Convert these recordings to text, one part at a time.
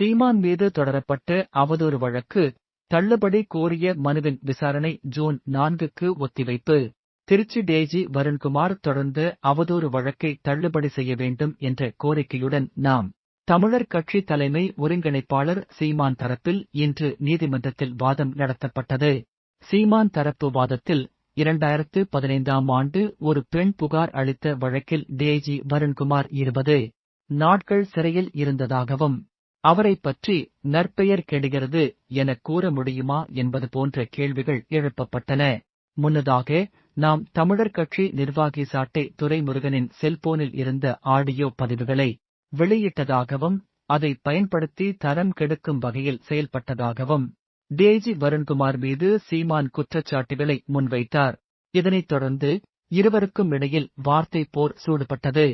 சீமான் மீது தொடரப்பட்ட அவதூறு வழக்கு தள்ளுபடி கோரிய மனுவின் விசாரணை ஜூன் நான்குக்கு ஒத்திவைப்பு. திருச்சி டேஜி வருண்குமார் தொடர்ந்த அவதூறு வழக்கை தள்ளுபடி செய்ய வேண்டும் என்ற கோரிக்கையுடன் நாம் தமிழர் கட்சி தலைமை ஒருங்கிணைப்பாளர் சீமான் தரப்பில் இன்று நீதிமன்றத்தில் வாதம் நடத்தப்பட்டது. சீமான் தரப்பு வாதத்தில் இரண்டாயிரத்து பதினைந்தாம் ஆண்டு ஒரு பெண் புகார் அளித்த வழக்கில் டேஜி வருண்குமார் இருபது நாட்கள் சிறையில் இருந்ததாகவும் அவரை பற்றி நற்பெயர் கெடுகிறது என கூற முடியுமா என்பது போன்ற கேள்விகள் எழுப்பப்பட்டன. முன்னதாக நாம் தமிழர் கட்சி நிர்வாகி சாட்டை துரைமுருகனின் செல்போனில் இருந்த ஆடியோ பதிவுகளை வெளியிட்டதாகவும் அதை பயன்படுத்தி தரம் கெடுக்கும் வகையில் செயல்பட்டதாகவும் டேஜி வருண்குமார் மீது சீமான் குற்றச்சாட்டுகளை முன்வைத்தார். இதனைத் தொடர்ந்து இருவருக்கும் இடையில் வார்த்தை போர் சூடுபட்டது.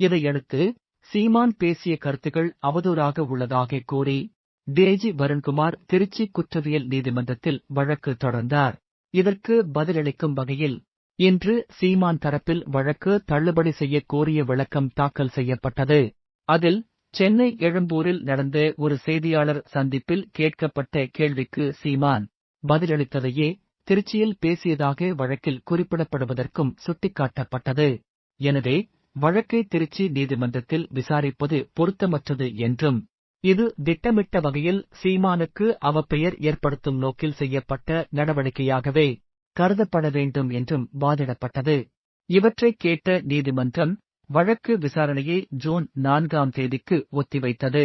இதையடுத்து சீமான் பேசிய கருத்துகள் அவதூறாக உள்ளதாக கூறி தேஜி வருண்குமார் திருச்சி குற்றவியல் நீதிமன்றத்தில் வழக்கு தொடர்ந்தார். இதற்கு பதிலளிக்கும் வகையில் இன்று சீமான் தரப்பில் வழக்கு தள்ளுபடி செய்ய கோரிய விளக்கம் தாக்கல் செய்யப்பட்டது. அதில் சென்னை எழும்பூரில் நடந்த ஒரு செய்தியாளர் சந்திப்பில் கேட்கப்பட்ட கேள்விக்கு சீமான் பதிலளித்ததையே திருச்சியில் பேசியதாக வழக்கில் குறிப்பிடப்படுவதற்கும் சுட்டிக்காட்டப்பட்டது. எனவே வழக்கை திருச்சி நீதிமன்றத்தில் விசாரிப்பது பொருத்தமற்றது என்றும் இது திட்டமிட்ட வகையில் சீமானுக்கு அவப்பெயர் ஏற்படுத்தும் நோக்கில் செய்யப்பட்ட நடவடிக்கையாகவே கருதப்பட வேண்டும் என்றும் வாதிடப்பட்டது. இவற்றைக் கேட்ட நீதிமன்றம் வழக்கு விசாரணையை ஜூன் நான்காம் தேதிக்கு ஒத்திவைத்தது.